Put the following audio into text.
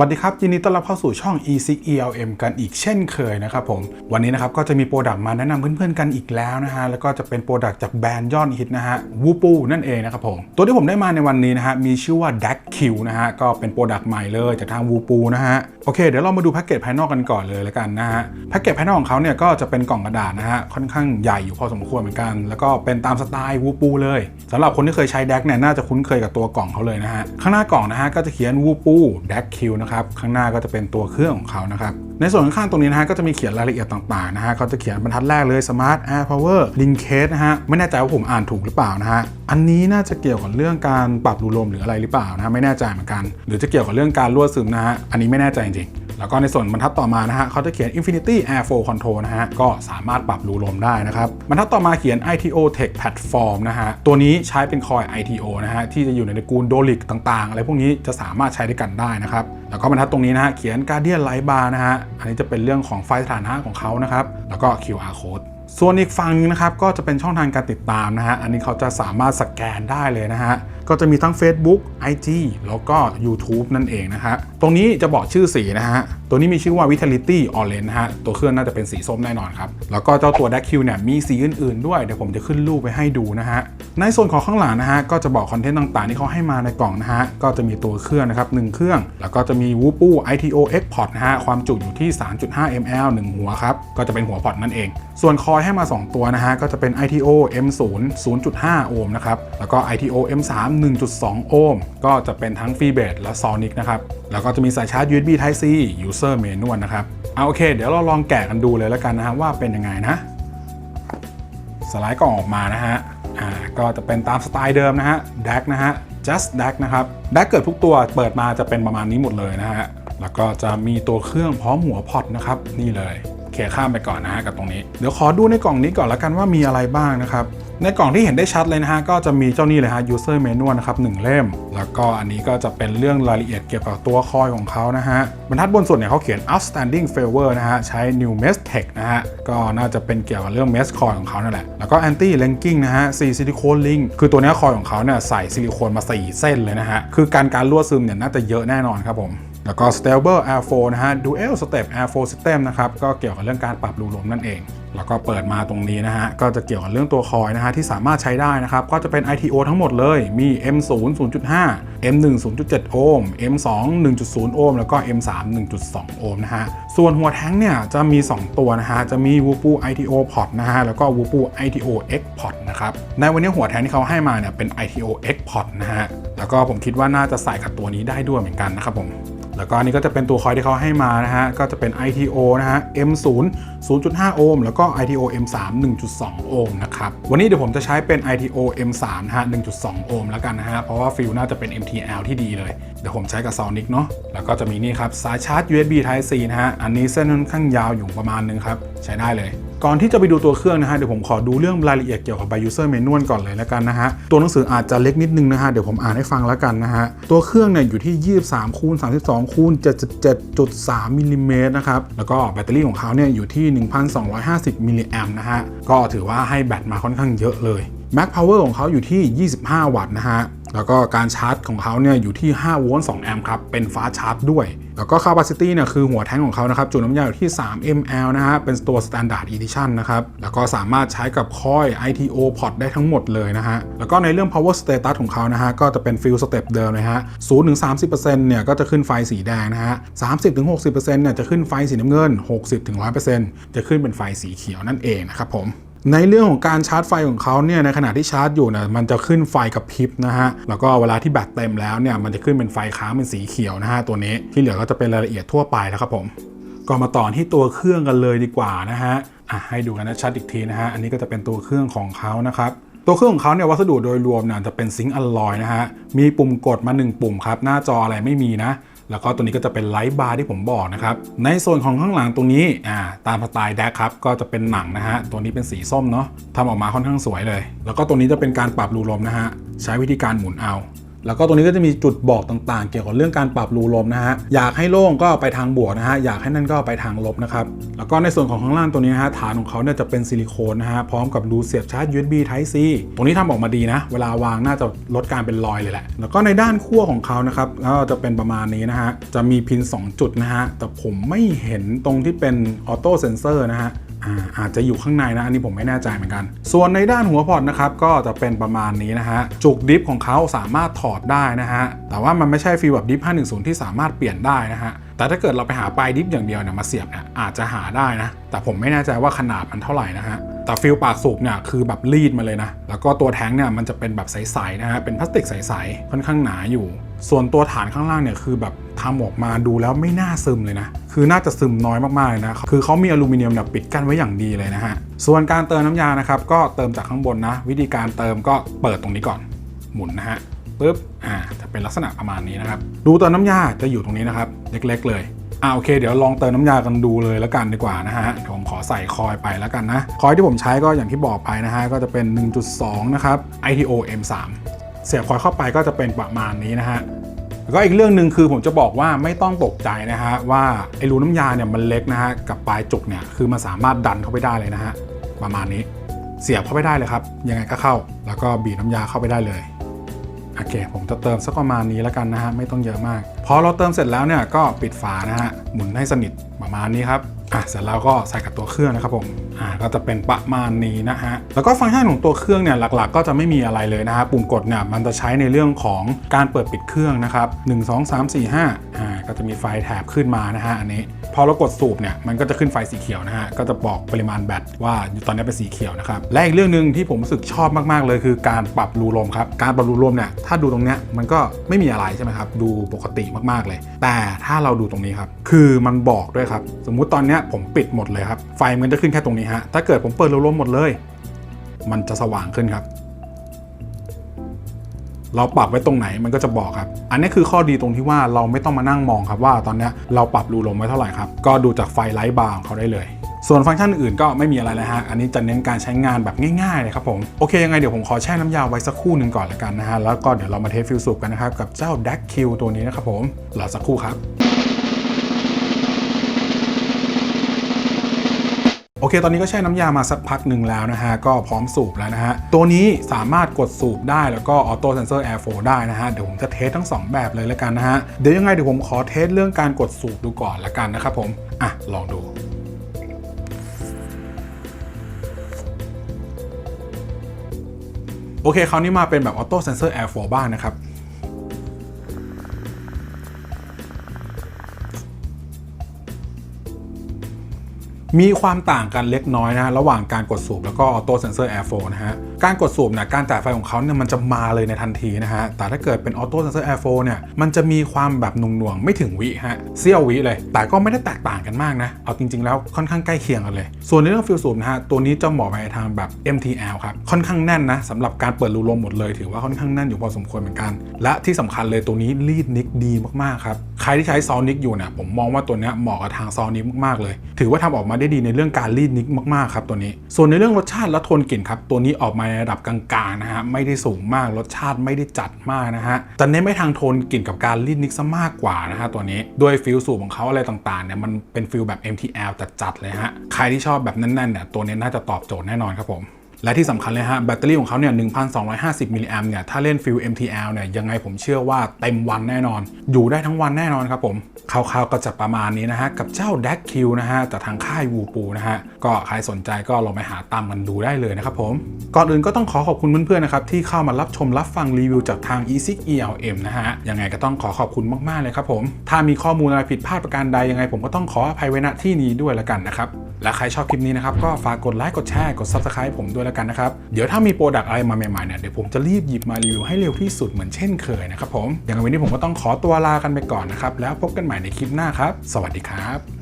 สวัสดีครับยินดีต้อนรับเข้าสู่ช่อง EC ELM กันอีกเช่นเคยนะครับผม วันนี้นะครับก็จะมีโปรดักต์มาแนะนำเพื่อนๆกันอีกแล้วนะฮะ แล้วก็จะเป็นโปรดักต์จากแบรนด์ยอดฮิตนะฮะวูปูนั่นเองนะครับผม ตัวที่ผมได้มาในวันนี้นะฮะ มีชื่อว่า DAC Q นะฮะ ก็เป็นโปรดักต์ใหม่เลยจากทางวูปูนะฮะ โอเค เดี๋ยวเรามาดูแพ็กเกจภายนอกกันก่อนเลยแล้วกันนะฮะ แพ็กเกจภายนอกของเขาเนี่ยก็จะเป็นกล่องกระดาษนะฮะ ค่อนข้างใหญ่อยู่พอสมควรเหมือนกัน แล้วก็เป็นตามสไตล์วูปูเลยสำหรับคนที่เคยใช้ DAC เนี่ยน่าจะคุ้นเคยกับตัวกล่องเขาเลยนะฮะข้างหน้ากล่องนะฮะก็จะเขียนวูปู DAC Q นะครับ ข้างหน้าก็จะเป็นตัวเครื่องของเขานะครับ ในส่วนข้างๆตรงนี้นะฮะก็จะมีเขียนรายละเอียดต่างๆนะฮะเขาจะเขียนบรรทัดแรกเลย Smart Air Power Linkage นะฮะไม่แน่ใจว่าผมอ่านถูกหรือเปล่านะฮะอันนี้น่าจะเกี่ยวกับเรื่องการปรับรูลมหรืออะไรหรือเปล่านะฮะไม่แน่ใจเหมือนกัน หรือจะเกี่ยวกับเรื่องการรั่วซึมนะฮะอันนี้ไม่แน่ใจจริง แล้วก็ในส่วนบรรทัดต่อมานะฮะเขาจะเขียน Infinity Air Flow Control นะฮะก็สามารถปรับรูลมได้นะครับบรรทัดต่อมาเขียน ITO Tech Platform นะฮะตัวนี้ใช้เป็นคอย ITO นะฮะที่จะอยู่ในตระกูลโดลิกต่างๆ อะไรพวกนี้จะสามารถใช้ด้วยกันได้นะครับแล้วก็บรรทัดตรงนี้นะฮะเขียน Guardian Light Bar นะฮะอันนี้จะเป็นเรื่องของไฟสถานะของเขานะครับแล้วก็ QR Code ส่วนอีกฝั่งนึงนะครับก็จะเป็นช่องทางการติดตามนะฮะ อันนี้เขาจะสามารถสแกนได้เลยนะฮะ ก็จะมีทั้ง Facebook IG แล้วก็ YouTube นั่นเองนะฮะ ตรงนี้จะบอกชื่อสีนะฮะ ตัวนี้มีชื่อว่า Vitality Orange นะฮะ ตัวเครื่องน่าจะเป็นสีส้มแน่นอนครับ แล้วก็เจ้าตัว d a c Q เนี่ยมีสีอื่นๆด้วย เดี๋ยวผมจะขึ้นรูปไปให้ดูนะฮะ ในส่วนของข้างหลังนะฮะ ก็จะบอกคอนเทนต์ต่างๆ ที่เขาให้มาในกล่องนะฮะ ก็จะมีตัวเครื่องนะครับ1เครื่อง แล้วก็จะมี Wupu ITO X Port นะฮะ ความจุอยู่ที่ 3.5 ml 1 หัวครับ ก็จะเป็นหัวพอร์ตนั่นเอง ส่วนคอยให้มา 2 ตัวนะฮะ ก็จะเป็น ITO M0 0.5 โอห์มนะครับ แล้วก็ ITO M3 1.2 โอห์ม ก็จะเป็นทั้งฟรีเบสและซอนิกนะครับ แล้วก็จะมีสายชาร์จ USB Type C User Manual นะครับ เอาโอเค เดี๋ยวเราลองแกะกันดูเลยแล้วกันนะฮะว่าเป็นยังไงนะ สไลด์กล่องออกมานะฮะ อ่า ก็จะเป็นตามสไตล์เดิมนะฮะ DAC นะฮะ just DAC นะครับ DAC เกิดทุกตัวเปิดมาจะเป็นประมาณนี้หมดเลยนะฮะ แล้วก็จะมีตัวเครื่องพร้อมหัวพอร์ตนะครับ นี่เลยเคลียข้ามไปก่อนนะฮะกับตรงนี้ เดี๋ยวขอดูในกล่องนี้ก่อนแล้วกันว่ามีอะไรบ้างนะครับ ในกล่องที่เห็นได้ชัดเลยนะฮะ ก็จะมีเจ้านี่เลยฮะ user manual นะครับหนึ่งเล่ม แล้วก็อันนี้ก็จะเป็นเรื่องรายละเอียดเกี่ยวกับตัวคอยของเขานะฮะ บรรทัดบนสุดเนี่ยเขาเขียน outstanding favor นะฮะ ใช้ new mesh tech นะฮะ ก็น่าจะเป็นเกี่ยวกับเรื่อง mesh coil ของเขานั่นแหละ แล้วก็ anti linking นะฮะ4ซิลิโคน link คือตัวนี้คอยของเขาเนี่ยใส่ซิลิโคนมา 4 เส้นเลยนะฮะ คือการการรั่วซึมเนี่ยน่าจะเยอะแน่นอนครับผม แล้วก็ Stable Air 4 นะฮะ Dual Step Air 4 System นะครับก็เกี่ยวกับเรื่องการปรับรูลมนั่นเอง แล้วก็เปิดมาตรงนี้นะฮะก็จะเกี่ยวกับเรื่องตัวคอยนะฮะที่สามารถใช้ได้นะครับก็จะเป็น ITO ทั้งหมดเลยมี M0 0.5 M1 0.7 โอห์ม M2 1.0 โอห์มแล้วก็ M3 1.2 โอห์มนะฮะส่วนหัวแท้งเนี่ยจะมี 2 ตัวนะฮะจะมี Wupu ITO Port นะฮะแล้วก็ Wupu ITO X Port นะครับในวันนี้หัวแท้งที่เขาให้มาเนี่ยเป็น ITO X Port นะฮะแล้วก็ผมคิดว่าน่าจะใส่กับตัวนี้ได้ด้วยเหมือนกันนะครับผม แล้วก็อันนี้ก็จะเป็นตัวคอยที่เขาให้มานะฮะ ก็จะเป็น ITO นะฮะ M0 0.5 โอห์ม แล้วก็ ITO M3 1.2 โอห์มนะครับ วันนี้เดี๋ยวผมจะใช้เป็น ITO M3 นะฮะ 1.2 โอห์มแล้วกันนะฮะ เพราะว่าฟิลน่าจะเป็น MTL ที่ดีเลย เดี๋ยวผมใช้กับ Sonic เนาะ แล้วก็จะมีนี่ครับ สายชาร์จ USB Type C นะฮะ อันนี้เส้นค่อนข้างยาวอยู่ประมาณนึงครับ ใช้ได้เลย ก่อนที่จะไปดูตัวเครื่องนะฮะเดี๋ยวผมขอดูเรื่องรายละเอียดเกี่ยวกับ by user manual ก่อนเลยแล้วกันนะฮะตัวหนังสืออาจจะเล็กนิดนึงนะฮะเดี๋ยวผมอ่านให้ฟังแล้วกันนะฮะตัวเครื่องเนี่ยอยู่ที่ 23คูณ32คูณ77.3มิลลิเมตรนะครับแล้วก็แบตเตอรี่ของเขาเนี่ยอยู่ที่ 1,250มิลลิแอมป์นะฮะก็ถือว่าให้แบตมาค่อนข้างเยอะเลย Max Power ของเขาอยู่ที่ 25 วัตต์นะฮะ แล้วก็การชาร์จของเขาเนี่ยอยู่ที่ 5 โวลต์ 2 แอมป์ครับ เป็นฟ้าชาร์จด้วย แล้วก็ capacity เนี่ยคือหัวแท้งของเขานะครับ จุน้ำยาอยู่ที่ 3 ml นะฮะ เป็นตัว standard edition นะครับ แล้วก็สามารถใช้กับคอย ITO port ได้ทั้งหมดเลยนะฮะ แล้วก็ในเรื่อง power status ของเขานะฮะ ก็จะเป็น fill step เดิมเลยฮะ0-30%เนี่ยก็จะขึ้นไฟสีแดงนะฮะ30-60%เนี่ยจะขึ้นไฟสีน้ำเงิน 60-100%จะขึ้นเป็นไฟสีเขียวนั่นเองนะครับผม ในเรื่องของการชาร์จไฟของเขาเนี่ยในขณะที่ชาร์จอยู่นี่ยมันจะขึ้นไฟกับพริบนะฮะแล้วก็เวลาที่แบตเต็มแล้วเนี่ยมันจะขึ้นเป็นไฟค้างเป็นสีเขียวนะฮะตัวนี้ที่เหลือก็จะเป็นรายละเอียดทั่วไปแล้วครับผมก็มาต่อที่ตัวเครื่องกันเลยดีกว่านะฮะอะให้ดูกันนะชัดอีกทีนะฮะอันนี้ก็จะเป็นตัวเครื่องของเขานะครับตัวเครื่องของเขาเนี่ยวัสดุโดยรวมเนี่ยจะเป็นซิงค์อลลอยนะฮะมีปุ่มกดมา 1 ปุ่มครับหน้าจออะไรไม่มีนะ แล้วก็ตัวนี้ก็จะเป็นไลท์บาร์ที่ผมบอกนะครับ ในส่วนของข้างหลังตรงนี้อ่าตามสไตล์แดกครับ ก็จะเป็นหนังนะฮะ ตัวนี้เป็นสีส้มเนาะทำออกมาค่อนข้างสวยเลย แล้วก็ตัวนี้จะเป็นการปรับรูลมนะฮะ ใช้วิธีการหมุนเอา แล้วก็ตรงนี้ก็จะมีจุดบอกต่างๆ เกี่ยวกับเรื่องการปรับรูลมนะฮะ อยากให้โล่งก็ไปทางบวกนะฮะ อยากให้นั่นก็ไปทางลบนะครับ แล้วก็ในส่วนของข้างล่างตัวนี้นะฮะ ฐานของเขาเนี่ยจะเป็นซิลิโคนนะฮะ พร้อมกับรูเสียบชาร์จ USB Type C ตรงนี้ทำออกมาดีนะ เวลาวางน่าจะลดการเป็นรอยเลยแหละ แล้วก็ในด้านขั้วของเขานะครับก็จะเป็นประมาณนี้นะฮะ จะมีพิน 2 จุดนะฮะ แต่ผมไม่เห็นตรงที่เป็นออโต้เซนเซอร์นะฮะ อาอาจจะอยู่ข้างในนะ อันนี้ผมไม่แน่ใจเหมือนกัน ส่วนในด้านหัวพอร์ตนะครับ ก็จะเป็นประมาณนี้นะฮะ จุกดิฟของเขาสามารถถอดได้นะฮะ แต่ว่ามันไม่ใช่ฟีลแบบดิฟ510 ที่สามารถเปลี่ยนได้นะฮะ แต่ถ้าเกิดเราไปหาปลายดิฟอย่างเดียวเนี่ยมาเสียบเนี่ยอาจจะหาได้นะ แต่ผมไม่แน่ใจว่าขนาดมันเท่าไหร่นะฮะแต่ฟิลปากสูบเนี่ยคือแบบรีดมาเลยนะ แล้วก็ตัวแท้งเนี่ยมันจะเป็นแบบใสๆนะฮะเป็นพลาสติกใสๆค่อนข้างหนาอยู่ ส่วนตัวฐานข้างล่างเนี่ยคือแบบทำออกมาดูแล้วไม่น่าซึมเลยนะ คือน่าจะซึมน้อยมากๆเลยนะ คือเขามีอลูมิเนียมแบบปิดกั้นไว้อย่างดีเลยนะฮะ ส่วนการเติมน้ำยานะครับก็เติมจากข้างบนนะ วิธีการเติมก็เปิดตรงนี้ก่อนหมุนนะฮะปุ๊บอ่าจะเป็นลักษณะประมาณนี้นะครับรูเติมน้ำยาจะอยู่ตรงนี้นะครับ เล็ก ๆ เลยอ่าโอเคเดี๋ยวลองเติมน้ำยากันดูเลยแล้วกันดีกว่านะฮะผมขอใส่คอยไปแล้วกันนะคอยที่ผมใช้ก็อย่างที่บอกไปนะฮะก็จะเป็น 1.2 นะครับ ITO M3 เสียบคอยเข้าไปก็จะเป็นประมาณนี้นะฮะแล้วก็อีกเรื่องหนึ่งคือผมจะบอกว่าไม่ต้องตกใจนะฮะว่าไอ้รูน้ำยาเนี่ยมันเล็กนะฮะกับปลายจุกเนี่ยคือมันสามารถดันเข้าไปได้เลยนะฮะประมาณนี้เสียบเข้าไปได้เลยครับยังไงก็เข้า แล้วก็บีบน้ำยาเข้าไปได้เลย โอเค ผมจะเติมสักประมาณนี้แล้วกันนะฮะไม่ต้องเยอะมากพอเราเติมเสร็จแล้วเนี่ยก็ปิดฝานะฮะหมุนให้สนิทประมาณนี้ครับ อะเสร็จแล้วก็ใส่กับตัวเครื่องนะครับผมอ่าก็จะเป็นประมาณนี้นะฮะแล้วก็ฟังก์ชันของตัวเครื่องเนี่ยหลักๆ ก็จะไม่มีอะไรเลยนะฮะปุ่มกดเนี่ยมันจะใช้ในเรื่องของการเปิดปิดเครื่องนะครับ1 2 3 4 5อ่าก็จะมีไฟแถบขึ้นมานะฮะอันนี้พอเรากดสูบเนี่ยมันก็จะขึ้นไฟสีเขียวนะฮะก็จะบอกปริมาณแบตว่าตอนนี้เป็นสีเขียวนะครับและอีกเรื่องหนึ่งที่ผมรู้สึกชอบมากๆเลย คือการปรับรูลมครับการปรับรูลมเนี่ยถ้าดูตรงเนี้ยมันก็ไม่มีอะไรใช่ไหมครับดูปกติมากๆเลย แต่ถ้าเราดูตรงนี้ครับคือมันบอกด้วยครับ สมมุติตอนเนี้ผมปิดหมดเลยครับ ไฟมันจะขึ้นแค่ตรงนี้ฮะ ถ้าเกิดผมเปิดรูลมหมดเลย มันจะสว่างขึ้นครับ เราปรับไว้ตรงไหนมันก็จะบอกครับ อันนี้คือข้อดีตรงที่ว่าเราไม่ต้องมานั่งมองครับว่าตอนนี้เราปรับรูลมไว้เท่าไหร่ครับ ก็ดูจากไฟไลท์บาร์ของเขาได้เลยส่วนฟังก์ชันอื่นก็ไม่มีอะไรเลยฮะ อันนี้จะเน้นการใช้งานแบบง่ายๆเลยครับผม โอเคยังไงเดี๋ยวผมขอแช่น้ำยาไว้สักครู่หนึ่งก่อนละกันนะฮะ แล้วก็เดี๋ยวเรามาเทสฟิลสูบกันนะครับ กับเจ้า d a c Q ตัวนี้นะครับผมรอสักครู่ครับ โอเค ตอนนี้ก็แช่น้ำยามาสักพักหนึ่งแล้วนะฮะ ก็พร้อมสูบแล้วนะฮะ ตัวนี้สามารถกดสูบได้แล้วก็ออโต้เซนเซอร์แอร์โฟได้นะฮะ เดี๋ยวผมจะเทสทั้ง 2 แบบเลยแล้วกันนะฮะ เดี๋ยวยังไงเดี๋ยวผมขอเทสเรื่องการกดสูบดูก่อนละกันนะครับผม อะ ลองดูโอเคคราวนี้มาเป็นแบบออโต้เซนเซอร์แอร์โฟบ้างนะครับ มีความต่างกันเล็กน้อยนะระหว่างการกดสูบแล้วก็ออโต้เซนเซอร์แอร์โฟนะฮะการกดสูบเนี่ยการจ่ายไฟของเขาเนี่ยมันจะมาเลยในทันทีนะฮะแต่ถ้าเกิดเป็นออโต้เซนเซอร์แอร์โฟเนี่ยมันจะมีความแบบหน่วงๆไม่ถึงวิฮะเสี้ยววิเลย แต่ก็ไม่ได้แตกต่างกันมากนะเอาจริงๆแล้วค่อนข้างใกล้เคียงกันเลย ส่วนในเรื่องฟิลสูบนะฮะตัวนี้จะเหมาะไปทางแบบ MTL ครับค่อนข้างแน่นนะสำหรับการเปิดรูลมหมดเลย ถือว่าค่อนข้างแน่นอยู่พอสมควรเหมือนกัน และที่สำคัญเลยตัวนี้รีดนิกดีมากๆครับใครที่ใช้ซอนิกอยู่เนี่ยผมมองว่าตัวเนี้ยเหมาะกับทางซอนิกมากๆเลย ถือว่าทำออกมาได้ดีในเรื่องการรีดนิกมากๆครับตัวนี้ ส่วนในเรื่องรสชาติและโทนกลิ่นครับตัวนี้ออกมาในระดับกลางๆนะฮะไม่ได้สูงมากรสชาติไม่ได้จัดมากนะฮะแต่เน้นไปทางโทนกลิ่นกับการรีดนิกซะมากกว่านะฮะตัวนี้ด้วยฟิลสูบของเขาอะไรต่างๆเนี่ยมันเป็นฟิลแบบ MTL จัดๆเลยฮะใครที่ชอบแบบแน่นๆเนี่ยตัวนี้น่าจะตอบโจทย์แน่นอนครับผม และที่สำคัญเลยฮะ แบตเตอรี่ของเขาเนี่ย 1,250 มิลลิแอมเนี่ย ถ้าเล่นฟิล MTL เนี่ย ยังไงผมเชื่อว่าเต็มวันแน่นอน อยู่ได้ทั้งวันแน่นอนครับผมคร่าวๆก็จะประมาณนี้นะฮะ กับเจ้า d a c Q นะฮะจากทางค่ายวูปูนะฮะ ก็ใครสนใจก็ลองไปหาตามกันดูได้เลยนะครับผม ก่อนอื่นก็ต้องขอขอบคุณเพื่อนๆนะครับที่เข้ามารับชมรับฟังรีวิวจากทาง e s i c ELM นะฮะ ยังไงก็ต้องขอขอบคุณมากๆเลยครับผม ถ้ามีข้อมูลอะไรผิดพลาดประการใดยังไง ผมก็ต้องขออภัยไว้ณที่นี้ด้วยละกันนะครับ และใครชอบคลิปนี้นะครับก็ฝากกดไลค์กดแชร์กด Subscribe ผมด้วยแล้วกันนะครับ เดี๋ยวถ้ามีโปรดักต์อะไรมาใหม่ๆเนี่ยเดี๋ยวผมจะรีบหยิบมารีวิวให้เร็วที่สุดเหมือนเช่นเคยนะครับผมอย่างวันนี้ผมก็ต้องขอตัวลากันไปก่อนนะครับแล้วพบกันใหม่ในคลิปหน้าครับ สวัสดีครับ